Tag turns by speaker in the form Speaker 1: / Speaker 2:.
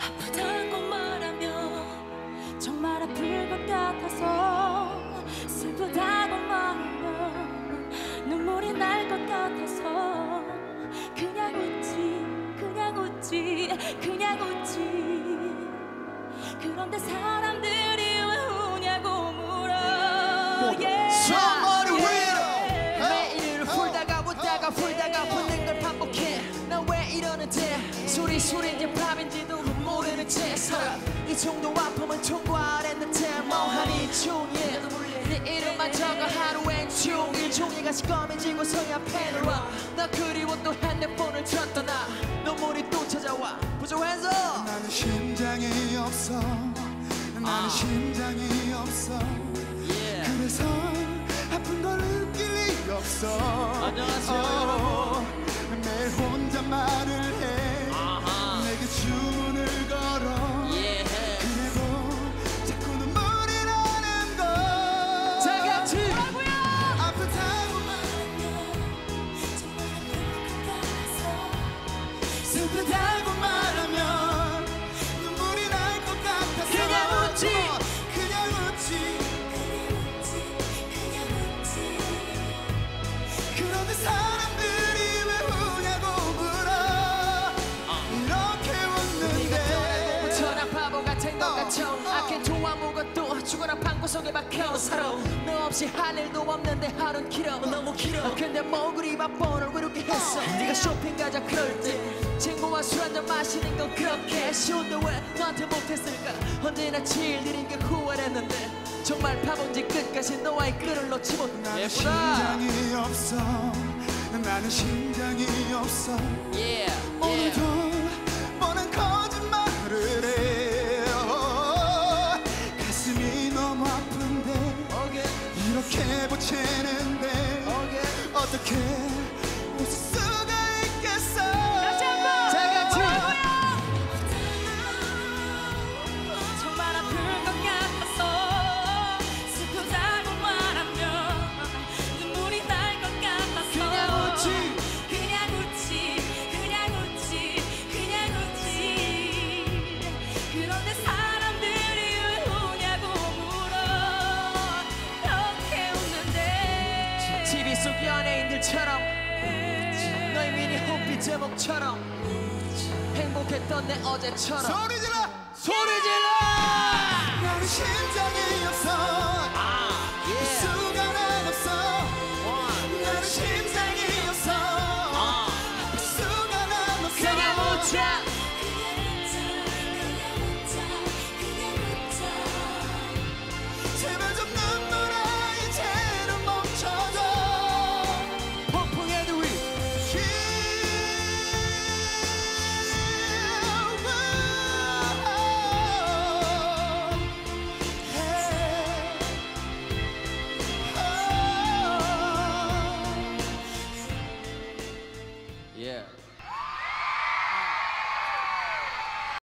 Speaker 1: 아프다고 말하면 정말 아플 것 같아서 슬프다고 말하면 눈물이 날 것 같아서 그냥 웃지 그냥 웃지 그냥 웃지. 그런데 사
Speaker 2: 소리 소리인지 밥인지도 모르는 채 살아 이 정도 아픔은 통과했는데 뭐하니 종일 네 이름만 적어 하루엔 종일 종이가 시꺼매지고서야 펜을 와나 그리워 또 핸드폰을 쳤더나. 눈물이 또 찾아와. up
Speaker 3: 나는 심장이 없어. 나는 심장이 없어.
Speaker 2: yeah.
Speaker 3: 그래서 아픈 걸 느낄 리 없어.
Speaker 2: 안녕하세요,
Speaker 3: 어, 매일
Speaker 2: 죽어라 방구석에 박혀 살아. 너 없이 할 일도 없는데 하루는 길어. 너무 길어. 근데 뭐 그리 바빠 오늘 왜 이렇게 했어. 네가 쇼핑 가자 그럴 때 친구와 술 한잔 마시는 건 그렇게 쉬운데 왜 너한테 못했을까? 언제나 제일 느린 게 후회했는데 정말 바본지 끝까지 너와의 끈을 놓지 못해
Speaker 3: 나는 심장이 없어. 나는 심장이 없어.
Speaker 2: yeah,
Speaker 3: 오늘도
Speaker 2: okay.
Speaker 3: 어떻게
Speaker 2: TV 속 연예인들처럼 너의 미니 홈피 제목처럼 행복했던 내 어제처럼
Speaker 3: 소리 질러!
Speaker 2: 소리 질러!
Speaker 3: 심장이 없어.
Speaker 2: 아, 예.
Speaker 3: 수가 없어.
Speaker 2: One.
Speaker 3: 나는 심장이 없어.
Speaker 2: 아,
Speaker 3: 수가 없어.
Speaker 2: 그냥 웃자